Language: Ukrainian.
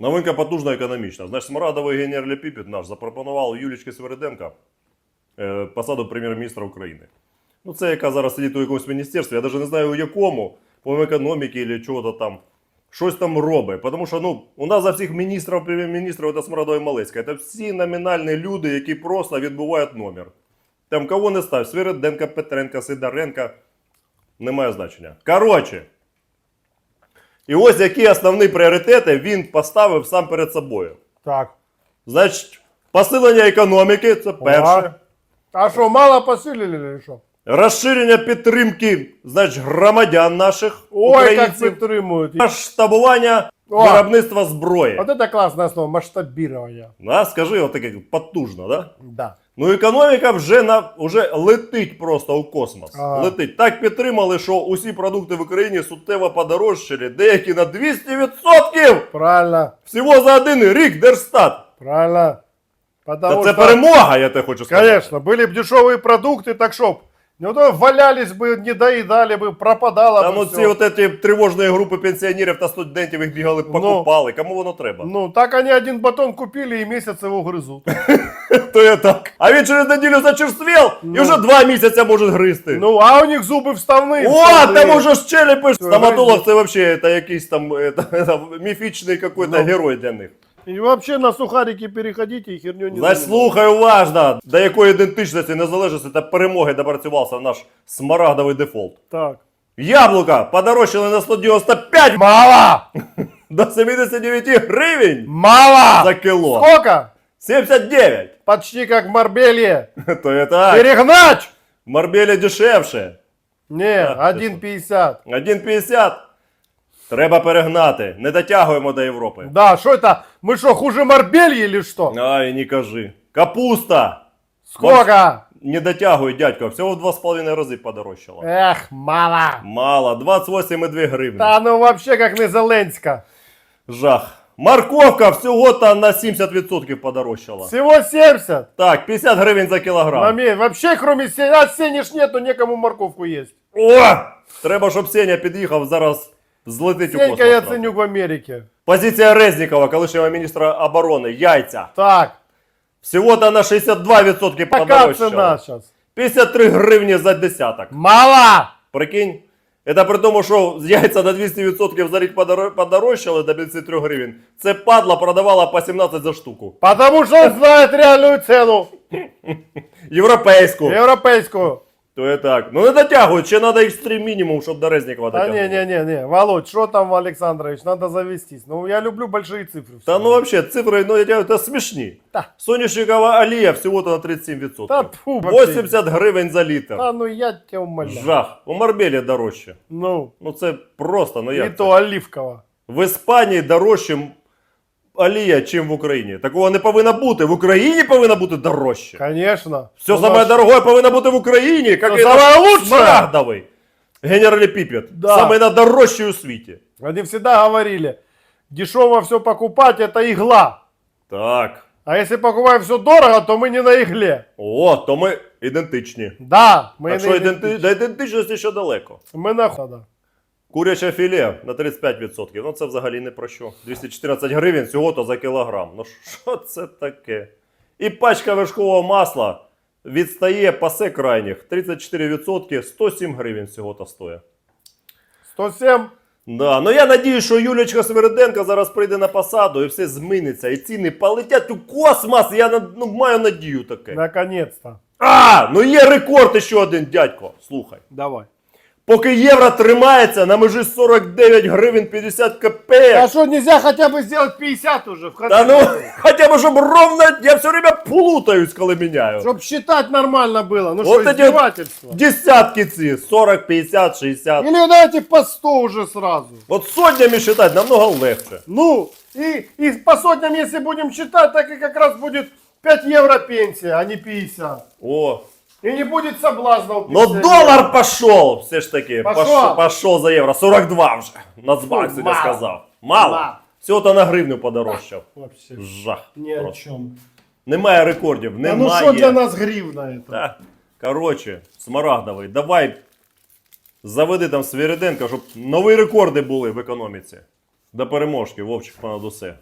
Новинка потужна економічна. Значить, Смарадовий генералі Піпіт наш запропонував Юлічки Свериденко е, посаду прем'єр-міністра України. Ну, це яка зараз сидить у якомусь міністерстві, я навіть не знаю у якому, по економіки чи чого-то там. Щось там робить. Тому що ну, у нас за всіх міністрів, прем'єр-міністрів це Смарадова і Малецька. Це всі номінальні люди, які просто відбувають номер. Там кого не став, Свериденко, Петренко, Сидоренко, немає значення. Коротше, і ось які основні пріоритети він поставив сам перед собою. Так. Значить, посилення економіки це перше. А що, мало посилили чи що? Розширення підтримки, значить, громадян наших Ой, как українців. підтримують. Масштабування О! виробництва зброї. Вот это классное слово, масштабирование. А, скажи, отаке потужно, да? Да. Ну, економіка вже на вже летить просто у космос. Ага. Летить. Так підтримали, що усі продукти в Україні суттєво подорожчали, деякі на 200%! Правильно, Всього за один рік Держстат. правильно. Та Потому це что, перемога, я те хочу сказати. конечно, были бы дешевые продукты, так чтоб не то валялись бы, не доедали бы, пропадало Там бы оці всё. от ці тривожні групи пенсіонерів та студентів їх бігали, покупали. Кому воно треба? Ну, так они один батон купили и месяц его грызут. То я так. А він через неділю зачерствів і Ну. вже два місяці може гризти. Ну, а у них зубы вставные. О, вставные. там уже щелепи. Стоматолог гризти. це вообще это якийсь там это, это, міфічний какой-то Ну. герой для них. И вообще на сухарики переходите и херню не Значить, занимайтесь. слухай уважно, до якої ідентичності, незалежності та перемоги допрацювався наш смарагдовий дефолт. Так. Яблука подорожчали на 195 Мало! до 79 гривень Мало! за кіло. Сколько? 79. Почти как в Марбелье. То є так. Перегнать! В Марбелі дешевше. Не, Так, 1,50. 1,50. Треба перегнати. Не дотягуємо до Європи. Да, что это? Мы что, хуже Марбелье или что? Ай, не кажи. Капуста. Сколько? Не дотягує, дядько. Всього в 2,5 рази подорожчало. Эх, мало. Мало. 28,2 гривні. Да ну вообще как не Зеленска. Жах. Морковка всього-то на 70% подорожчала. Всего 70. Так, 50 гривень за кілограм. Маме, вообще кроме Сени, а Сени ж нету, некому морковку есть. О! Треба, щоб Сеня під'їхав зараз злетить у Сенька космос. я правда. ценю в Америке. Позиція Резнікова, колишнього міністра оборони, яйця. Так, Всього-то на 62% какая подорожчало. цена сейчас? 53 гривні за десяток. Мало! Прикинь? Это при тому, що яйця на 200% за рік подоро- подорожчали до 53 гривень. Це падла продавала по 17 за штуку. Потому что он знает реальную цену. Європейську. Европейскую. То є так. Ну не дотягують, ще треба екстрим мінімум, щоб до Резнікова Да дотягнути. не-не-не, Володь, что там, Александрович, надо завестись. Ну, я люблю большие цифры. Та ну вообще, цифри, ну я тебе, це смішні. Та. Соняшникова олія всього-то на 37%. Да фу, вообще. 80 гривень за літр. Да ну я тебя умоляю. Жах. У Марбелі дорожче. Ну, Ну це просто, ну и як то це? оливково. В Іспанії дорожче олія, чим в Україні. Такого не повинно бути. В Україні повинно бути дорожче. Конечно. Все У самое нас- дорогое повинно бути в Україні, як Все і самое наш лучшее. смарагдовий. Генералі Піпет. Да. Самий найдорожчий у світі. Они всегда говорили, дешево все покупать, это игла. Так. А если покупаем все дорого, то мы не на игле. О, то ми ідентичні. Да, мы, Так не що іденти... до ідентичності ще далеко. мы на хода. Куряче філе на 35%. Ну це взагалі не про що. 214 гривень всього-то за кілограм. Ну що це таке? І пачка вершкового масла відстає пасе крайніх 34%, 107 гривень всього-то стоїть. 107. Да, ну я надіюсь, що Юлічка Свериденко зараз прийде на посаду і все зміниться, і ціни полетять у космос. Я ну, маю надію таке. Наконец-то. А, ну є рекорд ще один, дядько. Слухай. Давай. Поки євро тримається на межі 49 гривень 50 А копеек. что, нельзя хотя бы сделать 50 уже? В Та ну, хоча б щоб ровно, я все время плутаюсь, коли міняю. Чтоб считать нормально было. Ну Вот что, эти вот- издевательство? Десятки ці, 40, 50, 60. Или давайте по 100 уже сразу. От сотнями считать намного легче. Ну, и, и по сотням, если будем считать, так и как раз будет 5 евро пенсия, а не 50. О, И не будет Ну пенсионера. долар пошел, все ж таки. Пошел. Пошел, пошел за євро. 42 вже. Нацбанк сьогодні мало. сказав. Мало. Мало. Всього-то на гривню подорожчав. Вообще. Жах. Ни о Просто. чем. Немає рекордів, А немає. ну что для нас гривна это? Та, коротше, Смарагдовий, давай заведи там Свириденка, щоб нові рекорди були в економіці. До переможки, Вовчик понад усе.